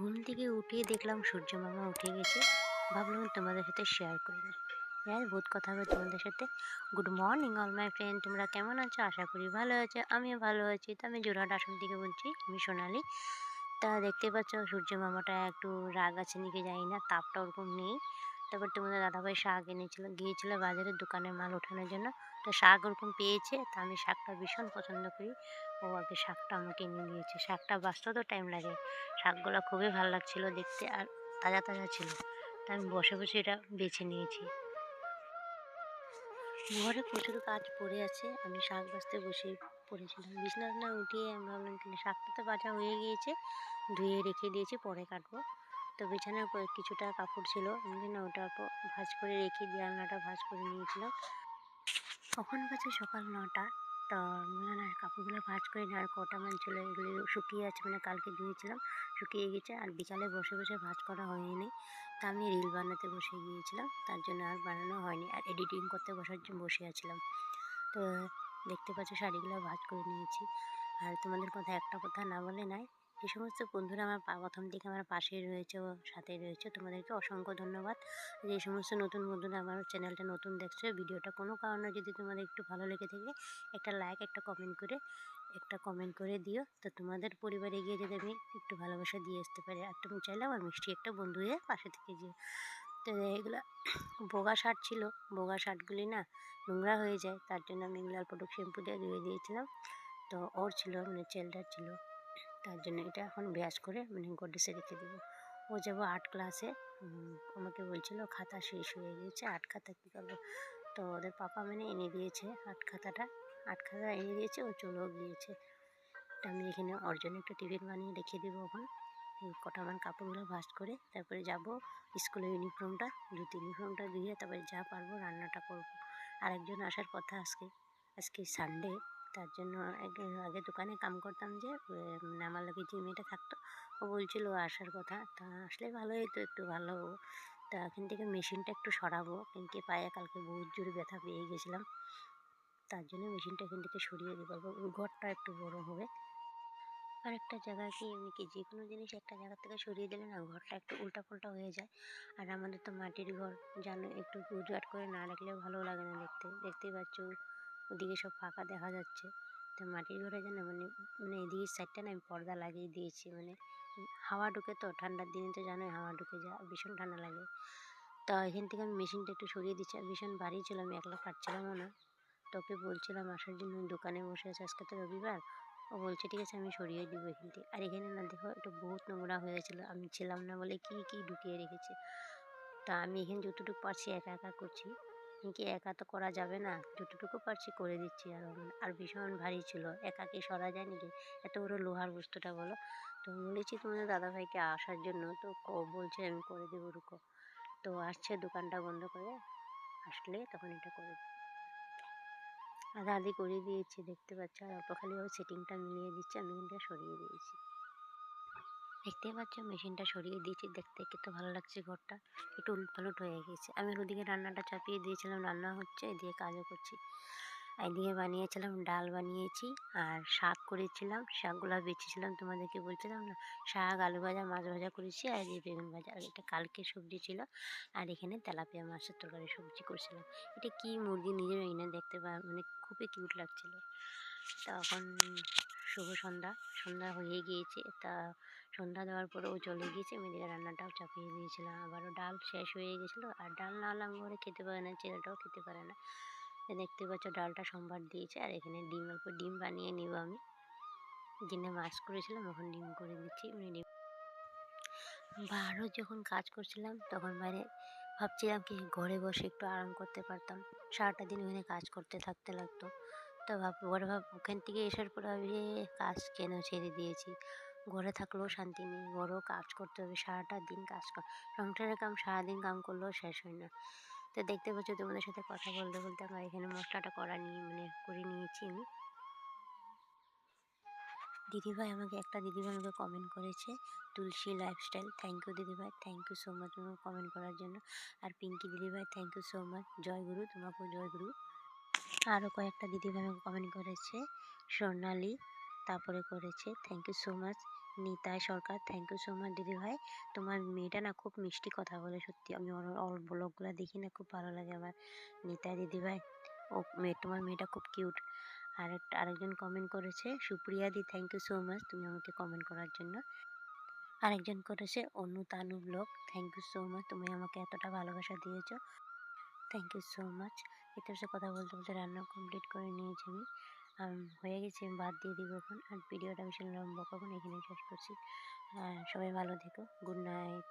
ঘুম থেকে উঠে দেখলাম সূর্য মামা উঠে গেছে। ভাবলাম তোমাদের সাথে শেয়ার করে নিই হ্যাঁ বহুত কথা হবে তোমাদের সাথে। Good morning all my friend তোমরা কেমন আছো? আশা করি ভালো আছো, আমিও ভালো আছি। তো আমি জোরহাট আসন থেকে বলছি, আমি সোনালি। তা দেখতে পাচ্ছ, সূর্য মামাটা একটু রাগ আছে নাকি জানি না, তাপটা ওরকম নেই। তারপর তোমাদের দাদাভাই শাক এনেছিল গিয়েছিল বাজারের দোকানে মাল ওঠানোর জন্য। তো শাক ওরকম পেয়েছে, তা আমি শাকটা ভীষণ পছন্দ করি। ও আগে শাকটা আমাকে এনে দিয়েছে। শাকটা বাঁচতেও তো টাইম লাগে। শাকগুলো খুবই ভালো লাগছিল দেখতে আর তাজা তাজা ছিল। তাই আমি বসে বসে এটা বেছে নিয়েছি। ঘরে প্রচুর কাজ পড়ে আছে। আমি শাক বাঁচতে বসে পড়েছিলাম। বিছনা টিছনা উঠিয়ে আমি ভাবলাম কিনা শাকটা তো বাছা হয়ে গিয়েছে। ধুয়ে রেখে দিয়েছি, পরে কাটবো। তো বিছানার কিছুটা কাপড় ছিল। আমি না, ওটা ভাঁজ করে রেখে দিয়ে আলনাটা ভাঁজ করে নিয়েছিলাম। তখন বাজে সকাল নটা? তো না কাপড়গুলো ভাঁজ করে আর কটা মান ছিল এগুলি শুকিয়ে আছে মানে কালকে ধুয়েছিলাম, শুকিয়ে গেছে আর বিকালে বসে বসে ভাঁজ করা হয়নি। তা আমি রিল বানাতে বসে গিয়েছিলাম, তার জন্য আর বানানো হয়নি আর এডিটিং করতে বসার জন্য বসে আছিলাম। তো দেখতে পাচ্ছ শাড়িগুলো ভাজ করে নিয়েছি। আর তোমাদের কথা একটা কথা না বলে নাই যে সমস্ত বন্ধুরা আমার প্রথম থেকে আমার পাশে রয়েছে ও সাথে রয়েছে। তোমাদেরকে অসংখ্য ধন্যবাদ। যে সমস্ত নতুন বন্ধুরা আমার চ্যানেলটা নতুন দেখছ ভিডিওটা কোনো কারণে যদি তোমাদের একটু ভালো লেগে থাকে, একটা লাইক একটা কমেন্ট করে, একটা কমেন্ট করে দিও। তো তোমাদের পরিবারে গিয়ে যদি আমি একটু ভালোবাসা দিয়ে আসতে পারি, আর তুমি চাইলে আমার মিষ্টি একটা বন্ধু হয়ে পাশে থেকে যেও। তো এগুলো বোগা শার্ট ছিল বোগা শার্টগুলি না নোংরা হয়ে যায়, তার জন্য আমি এগুলো অল্প শ্যাম্পু দিয়ে ধুয়ে দিয়েছিলাম। তো ওর ছিল মানে চেলটার ছিল। তার জন্য এটা এখন ব্যাস করে মানে গোড্রেসে রেখে দেবো। ও যাব আর্ট ক্লাসে। আমাকে বলছিল খাতা শেষ হয়ে গিয়েছে আট খাতা কী করব? তো ওদের পাপা মানে এনে দিয়েছে আট খাতাটা। আট খাতা এনে দিয়েছে, ও চলেও গিয়েছে। তো আমি এখানে ওর জন্য একটা টিফিন বানিয়ে রেখে দেবো এই কটা মান কাপড়গুলো ভাঁজ করে তারপরে যাব স্কুলের ইউনিফর্মটা, ধুতে ইউনিফর্মটা দিয়ে তারপরে যা পারব রান্নাটা করব। আর একজন আসার কথা আজকে। আজকে সানডে তার জন্য আগে দোকানে কাম করতাম যে মানে আমার লোকে যে মেয়েটা থাকতো, ও বলছিল আসার কথা, তা আসলে ভালো হতো একটু ভালো। তা এখান থেকে মেশিনটা একটু সরাবো কিন্তু পায়ে কালকে বহুত জোরে ব্যথা পেয়ে গেছিলাম। তার জন্য মেশিনটা এখান থেকে সরিয়ে দিতে পারব ঘরটা একটু বড় হবে। আর একটা জায়গায় কি এমনি কি যে কোনো জিনিস একটা জায়গা থেকে সরিয়ে দিলে না, ঘরটা একটু উল্টা পাল্টা হয়ে যায়। আর আমাদের তো মাটির ঘর জানো একটু গুজরাট করে না রাখলেও ভালো লাগে না দেখতে। দেখতেই পাচ্ছ ওদিকে সব ফাঁকা দেখা যাচ্ছে। তো মাটির ঘরে যেন মানে মানে এদিকে সাইডটা না আমি পর্দা লাগিয়ে দিয়েছি মানে হাওয়া ঢুকে তো, ঠান্ডার দিনে তো জানোই হাওয়া ঢুকে যায়, ভীষণ ঠান্ডা লাগে। তো এখান থেকে আমি মেশিনটা একটু সরিয়ে দিচ্ছি, আর ভীষণ ভারী ছিল, আমি একলা পারছিলামও না। তোকে বলছিলাম, আসার জন্য দোকানে বসে আছে, আজকে তো রবিবার। ও বলছে, ঠিক আছে, আমি সরিয়ে দিব এখান থেকে। আর এখানে না দেখো, একটু বহুত নোংরা হয়েছিল আমি ছিলাম না বলে কি কি ঢুকিয়ে রেখেছে। তা আমি এখানে যতটুকু পারছি, একা একা করছি। কি একা তো করা যাবে না। যতটুকু পারছি করে দিচ্ছি। আর আর ভীষণ ভারী ছিল। একা কি সরা যায় নাকি এত বড় লোহার বস্তুটা বলো। তো বলেছি তোমাদের দাদাভাইকে আসার জন্য। তো ও বলছে আমি করে দেবো রুকো। তো আসছে দোকানটা বন্ধ করে। আসলে তখন এটা করে দেবো আধা আধি করে দিয়েছি, দেখতে পাচ্ছ। আর অল্প খালি ওই সেটিংটা মিলিয়ে দিচ্ছে। আমি কিন্তু সরিয়ে দিয়েছি। দেখতেই পাচ্ছ মেশিনটা সরিয়ে দিয়েছি। দেখতে কত ভালো লাগছে ঘরটা। একটু উলট পালট হয়ে গেছে। আমি ওদিকে রান্নাটা চাপিয়ে দিয়েছিলাম। রান্না হচ্ছে, এদিকে কাজও করছি। এদিকে বানিয়েছিলাম, ডাল বানিয়েছি আর শাক করেছিলাম। শাকগুলো বেছেছিলাম, তোমাদেরকে বলছিলাম না? শাক, আলু ভাজা, মাছ ভাজা করেছি আর এই বেগুন ভাজা। আর এটা কালকে সবজি ছিল। আর এখানে তেলাপিয়া মাছের তরকারি সবজি করছিলাম। এটা কি মুরগি নিজের এনে দেখতে পা মানে খুবই কিউট লাগছিল। তখন শুভ সন্ধ্যা। সন্ধ্যা হয়ে গিয়েছে। তা সন্ধ্যা দেওয়ার পরে ও চলে গিয়েছে। আমি এদিকে রান্নাটাও চাপিয়ে দিয়েছিলাম। আবারও ডাল শেষ হয়ে গেছিল আর ডাল না হলে ঘরে খেতে পারে না ছেলেটাও খেতে পারে না। দেখতে পাচ্ছ ডালটা সোমবার দিয়েছে। আর এখানে ডিম অল্প ডিম বানিয়ে নিব আমি। দিনে মাছ করেছিলাম এখন ডিম করে দিচ্ছি। মানে ডিম যখন কাজ করছিলাম তখন মানে ভাবছিলাম কি ঘরে বসে একটু আরাম করতে পারতাম। সারাটা দিন ওখানে কাজ করতে থাকতে লাগতো। তো ভাব ঘরে ভাব ওখান থেকে আসার পরে ভাবি "এ, কাজ কেন ছেড়ে দিয়েছি? ঘরে থাকলেও শান্তি নেই। ঘরেও কাজ করতে হবে, সারাটা দিন কাজ কর। সংসারের কাম সারাদিন কাম করলেও শেষ হয় না। তো দেখতে পাচ্ছ তোমাদের সাথে কথা বলতে বলতে আমার এখানে মশলাটা করা নিয়ে মানে করে নিয়েছি আমি। দিদিভাই আমাকে, একটা দিদিভাই আমাকে কমেন্ট করেছে, তুলসী লাইফস্টাইল থ্যাংক ইউ দিদিভাই থ্যাংক ইউ সো মাচ তোমাকে কমেন্ট করার জন্য। আর পিঙ্কি দিদিভাই thank you so much Jai Guru, তোমাকেও জয় গুরু। আরও কয়েকটা দিদিভাই আমাকে কমেন্ট করেছে স্বর্ণালী তারপরে করেছে। Thank you so much Nitai Sarkar. Thank you so much দিদি ভাই। তোমার মেয়েটা না খুব মিষ্টি কথা বলে সত্যি। আমি ওর ওর ব্লগগুলো দেখি না খুব ভালো লাগে আমার। নিতাই দিদি ভাই ও মেয়ে তোমার মেয়েটা খুব কিউট আর আরেকজন কমেন্ট করেছে সুপ্রিয়া দি থ্যাংক ইউ সো মাচ তুমি আমাকে কমেন্ট করার জন্য। আরেকজন করেছে Anu Tanu blog thank you so much তুমি আমাকে এতটা ভালোবাসা দিয়েছ। থ্যাংক ইউ সো মাচ এটার সাথে কথা বলতে বলতে রান্না কমপ্লিট করে নিয়েছি আম, হয়ে গেছে বাদ দিয়ে দিব এখন। আর ভিডিওটা বেশি লম্বা কখন এখানে শেষ করছি। সবাই ভালো থেকো। Good night.